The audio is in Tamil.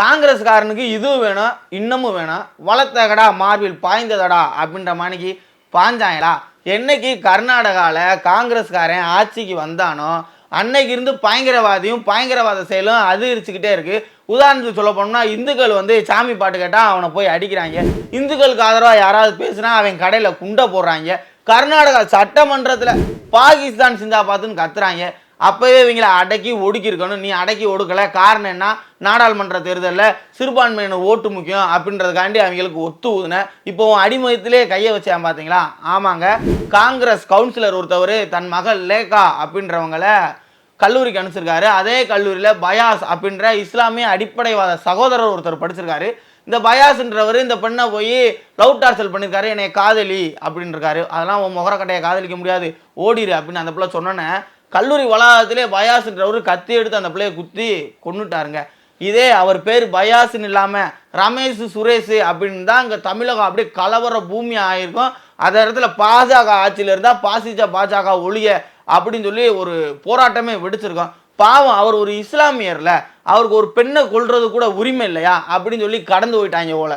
காங்கிரஸ்காரனுக்கு இதுவும் வேணும் இன்னமும் வேணும். வளர்த்தகடா மார்பில் பாய்ந்ததடா அப்படின்ற மாணிக்கு பாஞ்சாயலா? என்னைக்கு கர்நாடகாவில் காங்கிரஸ்காரன் ஆட்சிக்கு வந்தானோ அன்னைக்கு இருந்து பயங்கரவாதியும் பயங்கரவாத செயலும் அதிகரிச்சுக்கிட்டே இருக்கு. உதாரணத்துக்கு சொல்ல போனோம்னா இந்துக்கள் வந்து சாமி பாட்டு கேட்டால் அவனை போய் அடிக்கிறாங்க. இந்துக்களுக்கு ஆதரவாக யாராவது பேசுனா அவன் கடையில் குண்டை போடுறாங்க. கர்நாடகா சட்டமன்றத்தில் பாகிஸ்தான் சிந்தாபாத்துன்னு கத்துறாங்க. அப்போவே இவங்கள அடக்கி ஒடுக்கி இருக்கணும் நீ அடக்கி ஒடுக்கலை. காரணம் என்ன? நாடாளுமன்ற தேர்தலில் சிறுபான்மையினர் ஓட்டு முக்கியம் அப்படின்றதுக்காண்டி அவங்களுக்கு ஒத்து ஊதுன. இப்போ உன் அடிமயத்திலே கையை வச்சேன் பார்த்தீங்களா? ஆமாங்க. காங்கிரஸ் கவுன்சிலர் ஒருத்தவர் தன் மகள் லேகா அப்படின்றவங்களை கல்லூரிக்கு அனுப்பிச்சிருக்காரு. அதே கல்லூரியில் பயாஸ் அப்படின்ற இஸ்லாமிய அடிப்படைவாத சகோதரர் ஒருத்தர் படிச்சிருக்காரு. இந்த பயாஸ்ன்றவர் இந்த பெண்ணை போய் லவ் டார்ச்சல் பண்ணியிருக்காரு. என்னை காதலி அப்படின்னு இருக்காரு அதெல்லாம் உன் முகரக்கட்டையை காதலிக்க முடியாது. ஓடிரு அப்படின்னு அந்த பிள்ளை சொன்னோன்னே கல்லூரி வளாகத்திலே பயாஸ்ன்றவர் கத்தி எடுத்து அந்த பிள்ளையை குத்தி கொண்டுட்டாருங்க இதே அவர் பேர் பயாஸ்ன்னு இல்லாமல் ரமேஷ் சுரேஷ் அப்படின்னு தான் இங்கே தமிழகம் அப்படியே கலவர பூமி ஆகிருக்கும் அந்த இடத்துல பாஜக ஆட்சியில் இருந்தால் பாசிஜ பாஜக ஒழிய அப்படின்னு சொல்லி ஒரு போராட்டமே வெடிச்சிருக்கோம். பாவம் அவர் ஒரு இஸ்லாமியரில் அவருக்கு ஒரு பெண்ணை கொள்வது கூட உரிமை இல்லையா அப்படின்னு சொல்லி கடந்து போயிட்டாங்க போல